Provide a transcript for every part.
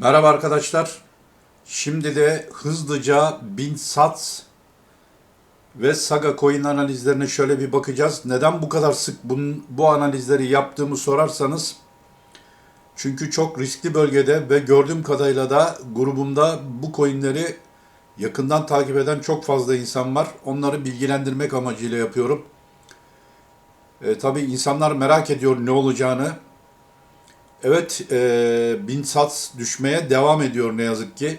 Merhaba arkadaşlar. Şimdi de hızlıca bin sats ve Saga coin analizlerine şöyle bir bakacağız. Neden bu kadar sık bunun, bu analizleri yaptığımı sorarsanız çünkü çok riskli bölgede ve gördüğüm kadarıyla da grubumda bu coinleri yakından takip eden çok fazla insan var. Onları bilgilendirmek amacıyla yapıyorum. E, tabii insanlar merak ediyor ne olacağını. Evet, e, bin sats düşmeye devam ediyor ne yazık ki.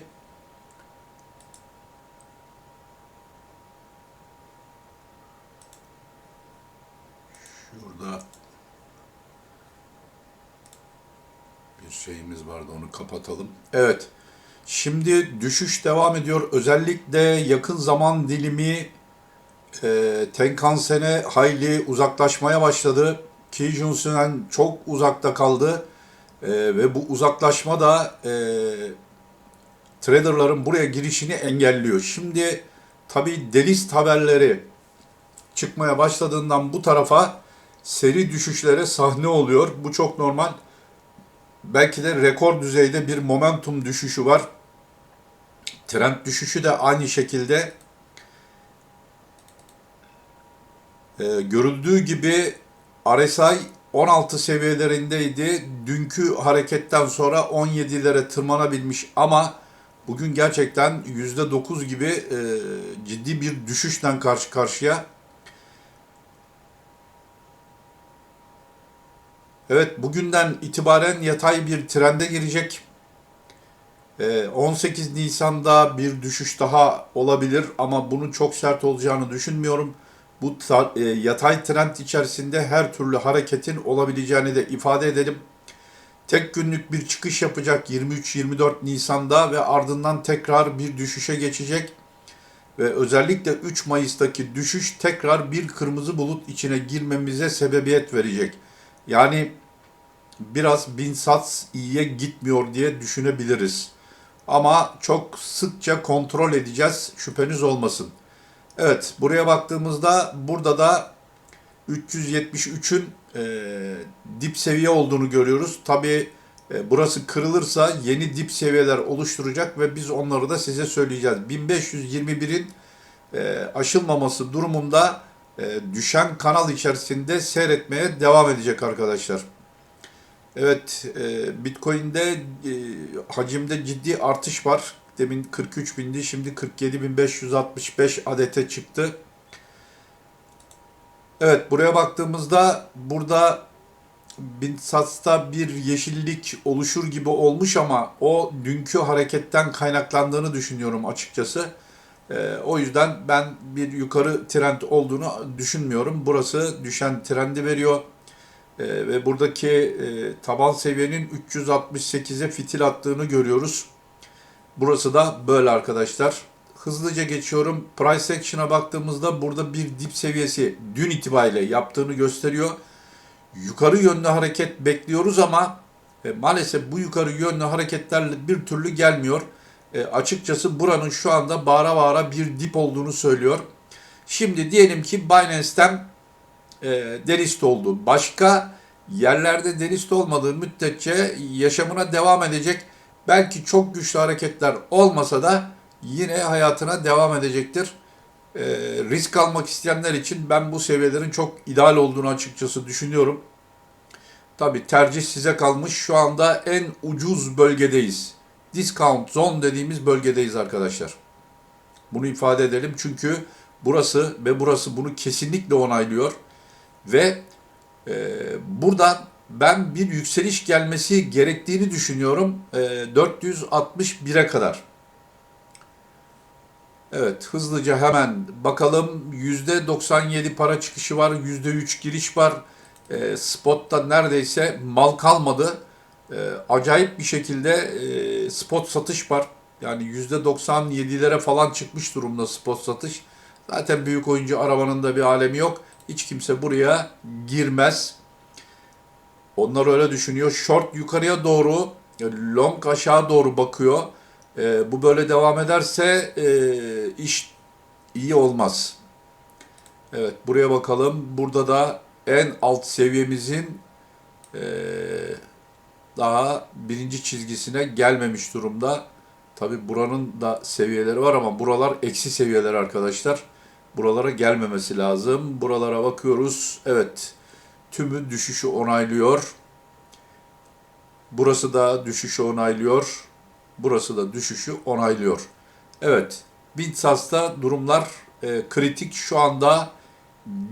Şurada bir şeyimiz vardı onu kapatalım. Evet. Şimdi düşüş devam ediyor. Özellikle yakın zaman dilimi e, Tenkan-sen'e hayli uzaklaşmaya başladı. Ki Jun-sen çok uzakta kaldı. E, ve bu uzaklaşma da e, traderların buraya girişini engelliyor. Şimdi tabi delist haberleri çıkmaya başladığından bu tarafa seri düşüşlere sahne oluyor. Bu çok normal. Belki de rekor düzeyde bir momentum düşüşü var. Trend düşüşü de aynı şekilde Ee, görüldüğü gibi RSI 16 seviyelerindeydi. Dünkü hareketten sonra 17'lere tırmanabilmiş ama bugün gerçekten %9 gibi e, ciddi bir düşüşten karşı karşıya. Evet bugünden itibaren yatay bir trende girecek. Ee, 18 Nisan'da bir düşüş daha olabilir ama bunun çok sert olacağını düşünmüyorum. Bu e, yatay trend içerisinde her türlü hareketin olabileceğini de ifade edelim. Tek günlük bir çıkış yapacak 23-24 Nisan'da ve ardından tekrar bir düşüşe geçecek. Ve özellikle 3 Mayıs'taki düşüş tekrar bir kırmızı bulut içine girmemize sebebiyet verecek. Yani biraz bin sats iyiye gitmiyor diye düşünebiliriz. Ama çok sıkça kontrol edeceğiz şüpheniz olmasın. Evet buraya baktığımızda burada da 373'ün e, dip seviye olduğunu görüyoruz. Tabi burası kırılırsa yeni dip seviyeler oluşturacak ve biz onları da size söyleyeceğiz. 1521'in e, aşılmaması durumunda e, düşen kanal içerisinde seyretmeye devam edecek arkadaşlar. Evet, e, Bitcoin'de e, hacimde ciddi artış var. Demin 43 bindi, şimdi 47.565 adete çıktı. Evet, buraya baktığımızda burada Binsats'ta bir yeşillik oluşur gibi olmuş ama o dünkü hareketten kaynaklandığını düşünüyorum açıkçası. E, o yüzden ben bir yukarı trend olduğunu düşünmüyorum. Burası düşen trendi veriyor. E, ve buradaki e, taban seviyenin 368'e fitil attığını görüyoruz. Burası da böyle arkadaşlar. Hızlıca geçiyorum. Price Action'a baktığımızda burada bir dip seviyesi dün itibariyle yaptığını gösteriyor. Yukarı yönlü hareket bekliyoruz ama e, maalesef bu yukarı yönlü hareketlerle bir türlü gelmiyor. E, açıkçası buranın şu anda bağıra bağıra bir dip olduğunu söylüyor. Şimdi diyelim ki Binance'ten e, delist oldu. Başka yerlerde delist olmadığı müddetçe yaşamına devam edecek. Belki çok güçlü hareketler olmasa da yine hayatına devam edecektir. E, risk almak isteyenler için ben bu seviyelerin çok ideal olduğunu açıkçası düşünüyorum. Tabi tercih size kalmış. Şu anda en ucuz bölgedeyiz. Discount zone dediğimiz bölgedeyiz arkadaşlar. Bunu ifade edelim çünkü burası ve burası bunu kesinlikle onaylıyor. Ve e, buradan ben bir yükseliş gelmesi gerektiğini düşünüyorum. E, 461'e kadar. Evet hızlıca hemen bakalım. %97 para çıkışı var. %3 giriş var. E, spotta neredeyse mal kalmadı. E, acayip bir şekilde e, spot satış var. Yani %97'lere falan çıkmış durumda spot satış. Zaten büyük oyuncu arabanın da bir alemi yok. Hiç kimse buraya girmez. Onlar öyle düşünüyor. Short yukarıya doğru, long aşağı doğru bakıyor. E, bu böyle devam ederse e, iş iyi olmaz. Evet buraya bakalım. Burada da en alt seviyemizin e, daha birinci çizgisine gelmemiş durumda. Tabi buranın da seviyeleri var ama buralar eksi seviyeler arkadaşlar. Buralara gelmemesi lazım. Buralara bakıyoruz. Evet. Tümü düşüşü onaylıyor. Burası da düşüşü onaylıyor. Burası da düşüşü onaylıyor. Evet. Bintsas'ta durumlar e, kritik. Şu anda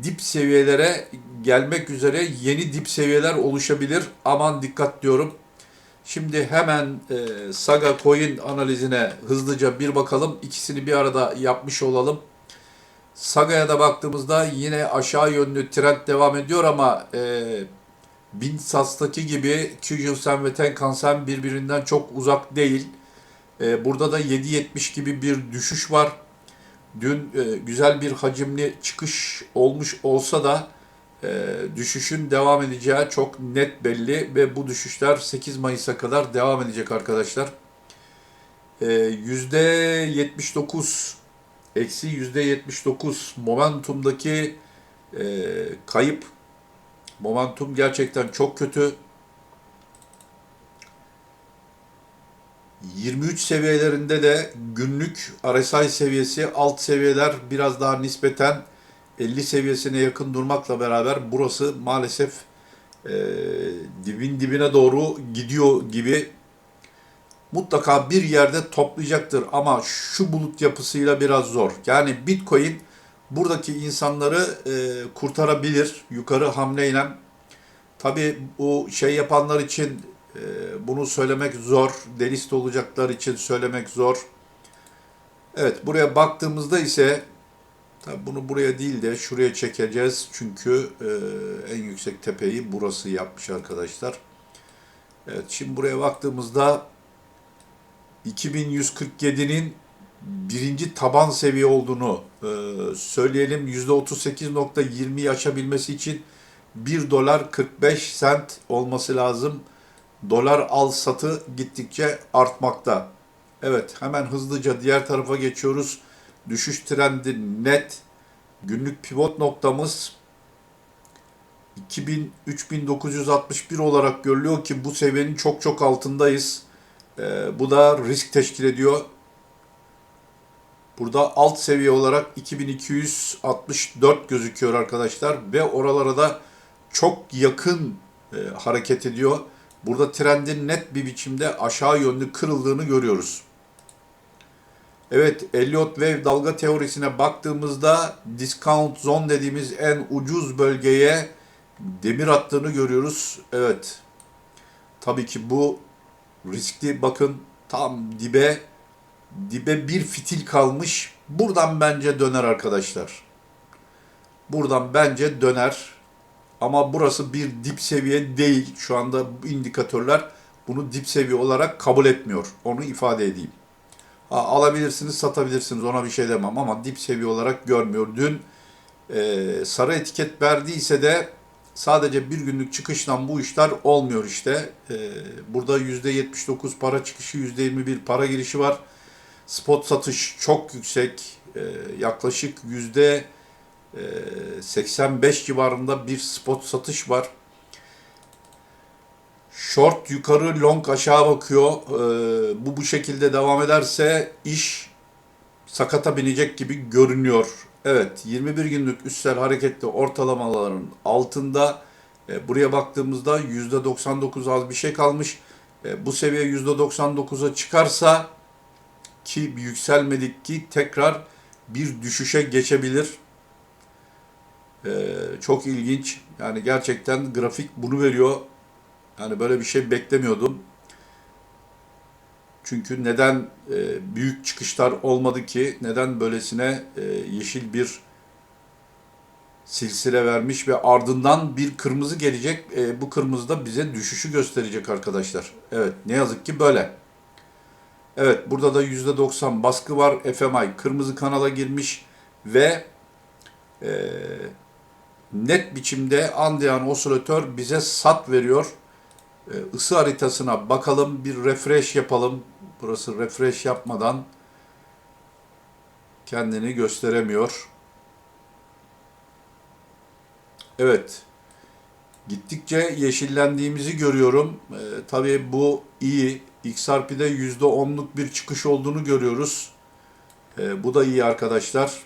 dip seviyelere gelmek üzere yeni dip seviyeler oluşabilir. Aman dikkat diyorum. Şimdi hemen e, Saga Coin analizine hızlıca bir bakalım. İkisini bir arada yapmış olalım. Saga'ya da baktığımızda yine aşağı yönlü trend devam ediyor ama e, Bintsas'taki gibi Kyujin ve Tenkan-sen birbirinden çok uzak değil. E, burada da 7.70 gibi bir düşüş var. Dün e, güzel bir hacimli çıkış olmuş olsa da e, düşüşün devam edeceği çok net belli ve bu düşüşler 8 Mayıs'a kadar devam edecek arkadaşlar. E, %79 eksi %79 momentumdaki e, kayıp momentum gerçekten çok kötü. 23 seviyelerinde de günlük RSI seviyesi alt seviyeler biraz daha nispeten 50 seviyesine yakın durmakla beraber burası maalesef e, dibin dibine doğru gidiyor gibi mutlaka bir yerde toplayacaktır ama şu bulut yapısıyla biraz zor. Yani Bitcoin buradaki insanları e, kurtarabilir yukarı hamleyle. Tabi bu şey yapanlar için e, bunu söylemek zor, delist olacaklar için söylemek zor. Evet buraya baktığımızda ise tabi bunu buraya değil de şuraya çekeceğiz çünkü e, en yüksek tepeyi burası yapmış arkadaşlar. Evet şimdi buraya baktığımızda 2147'nin birinci taban seviye olduğunu e, söyleyelim. %38.20'yi aşabilmesi için 1 dolar 45 sent olması lazım. Dolar al satı gittikçe artmakta. Evet hemen hızlıca diğer tarafa geçiyoruz. Düşüş trendi net. Günlük pivot noktamız 2000 3961 olarak görülüyor ki bu seviyenin çok çok altındayız. Ee, bu da risk teşkil ediyor. Burada alt seviye olarak 2264 gözüküyor arkadaşlar ve oralara da çok yakın e, hareket ediyor. Burada trendin net bir biçimde aşağı yönlü kırıldığını görüyoruz. Evet, Elliott Wave dalga teorisine baktığımızda discount zone dediğimiz en ucuz bölgeye demir attığını görüyoruz. Evet. Tabii ki bu riskli bakın tam dibe dibe bir fitil kalmış. Buradan bence döner arkadaşlar. Buradan bence döner. Ama burası bir dip seviye değil. Şu anda indikatörler bunu dip seviye olarak kabul etmiyor. Onu ifade edeyim. Ha, alabilirsiniz, satabilirsiniz. Ona bir şey demem ama dip seviye olarak görmüyor. Dün e, sarı etiket verdiyse de sadece bir günlük çıkışla bu işler olmuyor işte. E, burada %79 para çıkışı, %21 para girişi var. Spot satış çok yüksek. E, yaklaşık yüzde 85 civarında bir spot satış var. Short yukarı, long aşağı bakıyor. Ee, bu bu şekilde devam ederse iş sakata binecek gibi görünüyor. Evet, 21 günlük üstsel hareketli ortalamaların altında e, buraya baktığımızda %99 az bir şey kalmış. E, bu seviye %99'a çıkarsa ki yükselmedik ki tekrar bir düşüşe geçebilir. Ee, çok ilginç. Yani gerçekten grafik bunu veriyor. Yani böyle bir şey beklemiyordum. Çünkü neden e, büyük çıkışlar olmadı ki? Neden böylesine e, yeşil bir silsile vermiş ve ardından bir kırmızı gelecek. E, bu kırmızı da bize düşüşü gösterecek arkadaşlar. Evet ne yazık ki böyle. Evet burada da %90 baskı var. FMI kırmızı kanala girmiş ve e, net biçimde Andean osilatör bize sat veriyor. E, ısı haritasına bakalım, bir refresh yapalım. Burası refresh yapmadan kendini gösteremiyor. Evet. Gittikçe yeşillendiğimizi görüyorum. Ee, tabii bu iyi. XRP'de %10'luk bir çıkış olduğunu görüyoruz. Ee, bu da iyi arkadaşlar.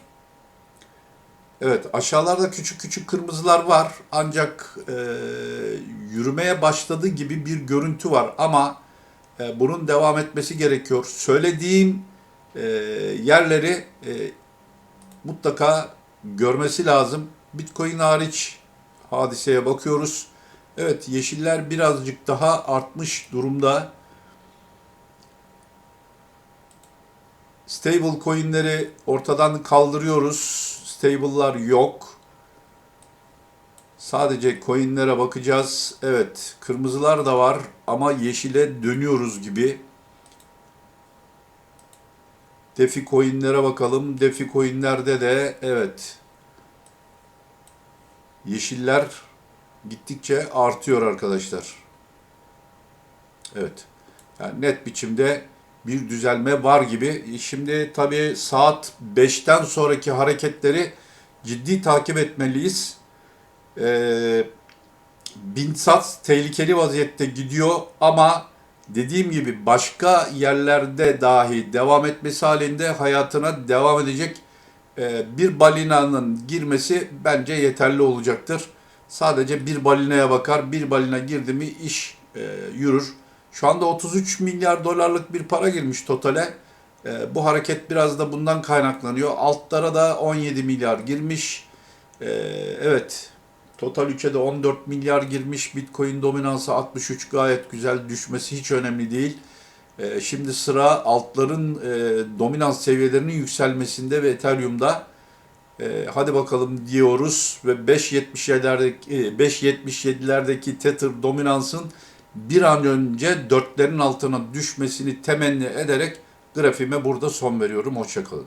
Evet aşağılarda küçük küçük kırmızılar var. Ancak e, yürümeye başladığı gibi bir görüntü var. Ama e, bunun devam etmesi gerekiyor. Söylediğim e, yerleri e, mutlaka görmesi lazım. Bitcoin hariç hadiseye bakıyoruz. Evet yeşiller birazcık daha artmış durumda. Stable coinleri ortadan kaldırıyoruz. Stable'lar yok. Sadece coinlere bakacağız. Evet kırmızılar da var ama yeşile dönüyoruz gibi. Defi coinlere bakalım. Defi coinlerde de evet yeşiller gittikçe artıyor arkadaşlar. Evet. Yani net biçimde bir düzelme var gibi. Şimdi tabii saat 5'ten sonraki hareketleri ciddi takip etmeliyiz. Ee, Binsat tehlikeli vaziyette gidiyor ama dediğim gibi başka yerlerde dahi devam etmesi halinde hayatına devam edecek e, bir balinanın girmesi bence yeterli olacaktır. Sadece bir balinaya bakar, bir balina girdi mi iş e, yürür. Şu anda 33 milyar dolarlık bir para girmiş totale. E, bu hareket biraz da bundan kaynaklanıyor. Altlara da 17 milyar girmiş. Evet, total 3'e de 14 milyar girmiş. Bitcoin dominansı 63 gayet güzel. Düşmesi hiç önemli değil. E, şimdi sıra altların e, dominans seviyelerinin yükselmesinde ve Ethereum'da. E, hadi bakalım diyoruz ve 5.77'lerdeki e, 5.77'lerdeki Tether dominansın bir an önce dörtlerin altına düşmesini temenni ederek grafiğime burada son veriyorum. Hoşçakalın.